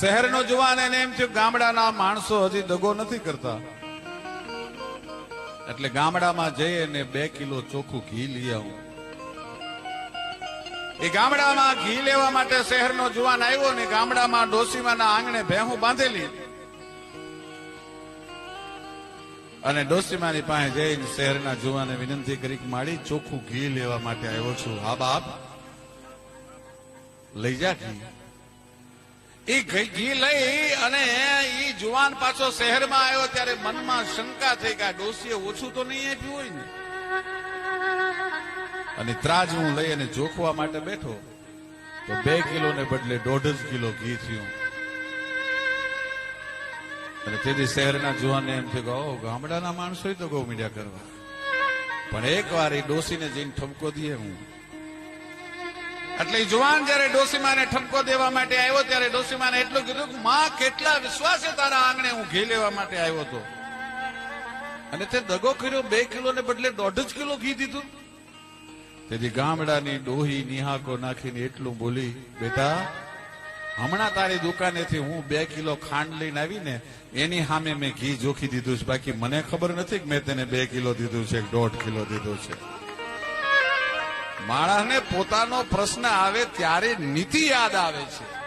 શહેરનો જુવાન એને એમ થયું, ગામડાના માણસો હજી દગો નથી કરતા. એટલે ગામડામાં જઈ અને બે કિલો ચોખ્ખું ઘી લઈ આવું. એ ગામડામાં ઘી લેવા માટે શહેરનો જુવાન આવ્યો ને ગામડામાં ડોસીમાના આંગણે ભેહું બાંધેલી. અને ડોસીમાની પાસે જઈને શહેરના જુવાને વિનંતી કરી માડી ચોખ્ખું ઘી લેવા માટે આવ્યો છું. હા બાપ, લઈ જા ઘી. એ ઘી લઈ અને ઈ જુવાન પાછો શહેરમાં આવ્યો ત્યારે મનમાં શંકા થઈ કે આ ડોસીએ ઓછું તો નહીં આપ્યું હોય ને? અને ત્રાજ હું લઈ અને જોખવા માટે બેઠો. તો બે કિલો ને બદલે દોઢ જ કિલો ઘી થયું. અને તેથી શહેરના જુવાનને એમ થયું કે ઓ ગામડાના માણસો તો ગૌ મીડિયા કરવા. પણ એક વાર એ ડોસીને જઈને ઠમકો દઈએ હું. એટલે જુવાન જયારે ડોસીમાને ઠપકો દેવા માટે આવ્યો, ત્યારે ડોસીમાને એટલું કીધું કે, માં, કેટલા વિશ્વાસે તારા આંગણે હું ઘી લેવા માટે આવ્યો હતો અને તે દગો કર્યો, બે કિલો ને બદલે દોઢ જ કિલો ઘી દીધું. તેથી ગામડાની ડોહી નિહાકો નાખીને એટલું બોલી, બેટા, હમણાં તારી દુકાનેથી હું બે કિલો ખાંડ લઈને આવીને એની સામે મેં ઘી જોખી દીધું છે. બાકી મને ખબર નથી કે મેં તેને બે કિલો દીધું છે દોઢ કિલો દીધું છે. માણસને પોતાનો પ્રશ્ન આવે ત્યારે નીતિ યાદ આવે છે.